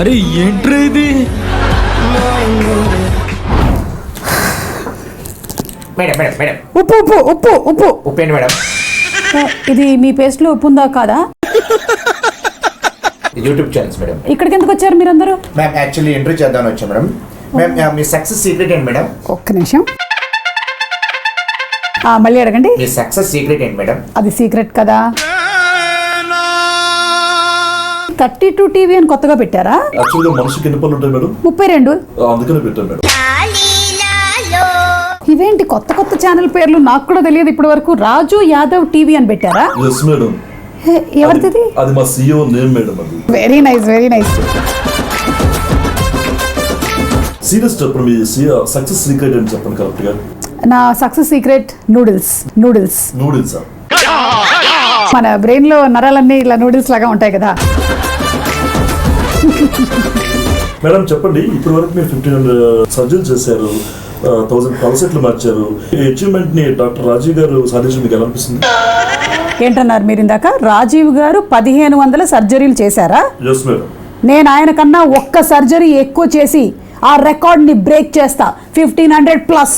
అరే ఏంట్రా ఇది? Madam madam madam. ఉప్పు ఉప్పు ఉప్పు ఉప్పు. ఉప్పేండి మేడం. ఇది మీ పేస్ట్లో ఉప్పు ఉందా కాదా యూట్యూబ్ ఛానల్స్ మేడం. ఇక్కడికి ఎందుకు వచ్చారు మీరందరూ? మ్యామ్ యాక్చువల్లీ ఇంటర్వ్యూ చేద్దామని వచ్చాం మేడం. మ్యామ్ మీ సక్సెస్ సీక్రెట్ ఏంటి మేడం? ఒక్క నిమిషం. ఆ, మళ్ళీ అడగండి. మీ సక్సెస్ సీక్రెట్ ఏంటి మేడం? అది సీక్రెట్ కదా. థర్టీ టూ టీవీ అని కొత్తగా పెట్టారా? యాక్చువల్గా మనిషికి ఎన్ని పనులు ఉంటాయి మేడం. ముప్పై రెండు? అందుకనే పెట్టాను మేడం. ఇవేంటి కొత్త కొత్త ఛానల్ పేర్లు నాకు కూడా తెలియదు ఇప్పటి వరకు రాజు యాదవ్ టీవీ అని పెట్టారా? Yes madam. హే, ఎవరిది అది మా సీఈఓ నేమ్ మేడం అది. Very nice very nice serious చెప్పండి మీ సక్సెస్ సీక్రెట్ అని చెప్పండి కరెక్ట్గా? నా success secret noodles noodles. Noodles? మన బ్రెయిన్లో నరాలన్నీ ఇలా నూడిల్స్ లాగా ఉంటాయి కదా. మేడం చెప్పండి. ఇప్పటి వరకు మీరు ఫిఫ్టీన్ హండ్రెడ్ సర్జరీ చేశారు థౌసండ్ పల్సెట్లు మార్చారు. ఈ అచీవ్మెంట్ని డాక్టర్ రాజీవ్ గారు సాధించడం మీకు ఎలా అనిపిస్తుంది? ఏంటన్నారు మీరు ఇందాక? రాజీవ్ గారు పదిహేను వందల సర్జరీలు చేశారా? ఎస్ మేడం నేను ఆయన కన్నా ఒక్క సర్జరీ ఎక్కువ చేసి ఆ రికార్డ్ని బ్రేక్ చేస్తా. Fifteen hundred plus